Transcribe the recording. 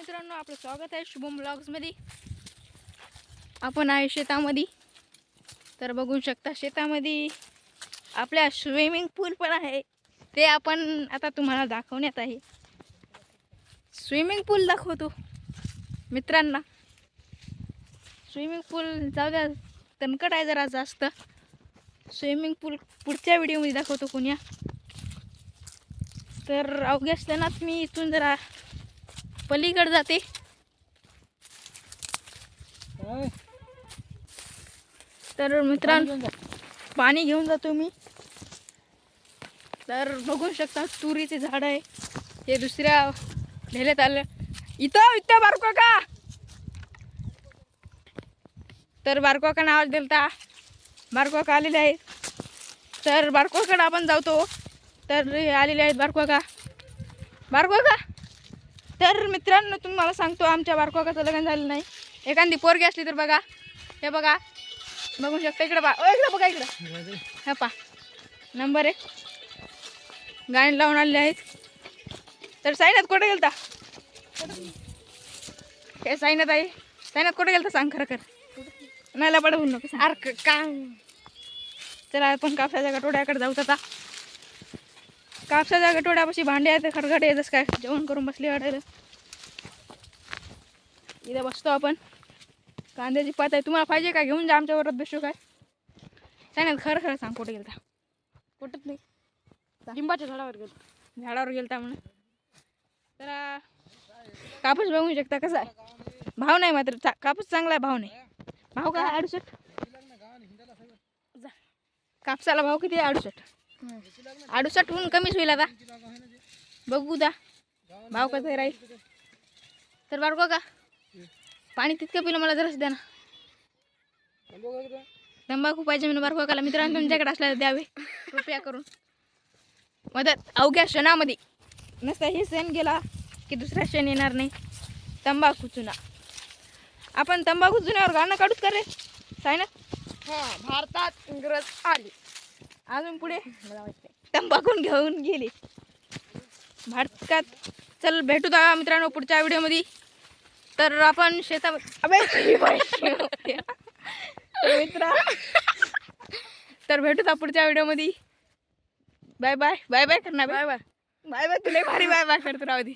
मित्रांनो आपलं स्वागत आहे शुभम ब्लॉग्समध्ये. आपण आहे शेतामध्ये. तर बघू शकता शेतामध्ये आपल्या स्विमिंग पूल पण आहे. ते आपण आता तुम्हाला दाखवण्यात आहे. स्विमिंग पूल दाखवतो मित्रांना. स्विमिंग पूल जाऊ द्या तणकट आहे जरा जास्त. स्विमिंग पूल पुढच्या व्हिडिओमध्ये दाखवतो कोण्या. तर अवघ्या असतानाच मी इथून जरा पलीकडे जाते. तर मित्रांनो पाणी घेऊन जातो मी तर बघू शकता तुरीचे झाड आहे. हे दुसऱ्या ढेल्यात आलं. इथं इथं बारको का तर बारको का नाव दिलता. बारको का आलेले आहेत. तर बारकोकडे आपण जातो. तर आलेले आहेत बारको का बारको का तर मित्रांनो तुम्हाला सांगतो आमच्या बारकोकाचं लग्न झालं नाही. एखादी पोरगी असली तर बघा. हे बघा. बघू शकता इकडं बा इकडं बघा इकडं. हा पा नंबर एक. गाणी लावून आलेले आहेत. तर साईनाथ कुठे गेलता? हे साईनाथ आहे साईनाथ कुठे गेलता सांग खरं कर नाही पडवू नको सारख का चला आपण कापसाच्या गटोड्याकडे जाऊ आता. कापसाच्या गटोड्यापाशी भांडे आहेत आहे जसं काय जेवण करून बसली वाटायला. इथे बसतो आपण. कांद्याची पात आहे. तुम्हाला पाहिजे का घेऊन जा आमच्या वरात बसू काय? सांग खरं खरं सांग कुठे गेलता? कुठंच नाही. लिंबाच्या झाडावर गेलो. झाडावर गेलता म्हणून. तर कापूस बघू शकता कसा आहे. भाव नाही मात्र चा- कापूस चांगला आहे भाव नाही. भाव काय? अडुसष्ट? जा. कापसाला भाव किती आहे? अडुसष्ट होऊन कमीच होईल आता. बघू दा. भाव कसं राहील? तर बारको का? पाणी तितकं पिलं मला जराच द्या ना. तंबाखू पाहिजे म्हणून बारको काला. मित्रांनो तुमच्याकडे असल्याला द्यावे. कृपया करून. मदत. अवघ्या क्षणामध्ये. नसता हे सण गेला की दुसरा क्षण येणार नाही. तंबाखू चुना. आपण तंबाखू चुन्यावर गाणं काढूच का रे? ना हा भारतात इंग्रज आले. अजून पुढे? तंबाखून घेऊन गेले. भारतात चल भेटू दा मित्रांनो पुढच्या व्हिडिओमध्ये. तर आपण शेतामध्ये अबे, तर मित्रा तर भेटू दा पुढच्या व्हिडिओमध्ये. Bye bye. बाय बाय करणार बाय बाय. बाय बाय तुला भारी बाय बाय करतो राहू दे.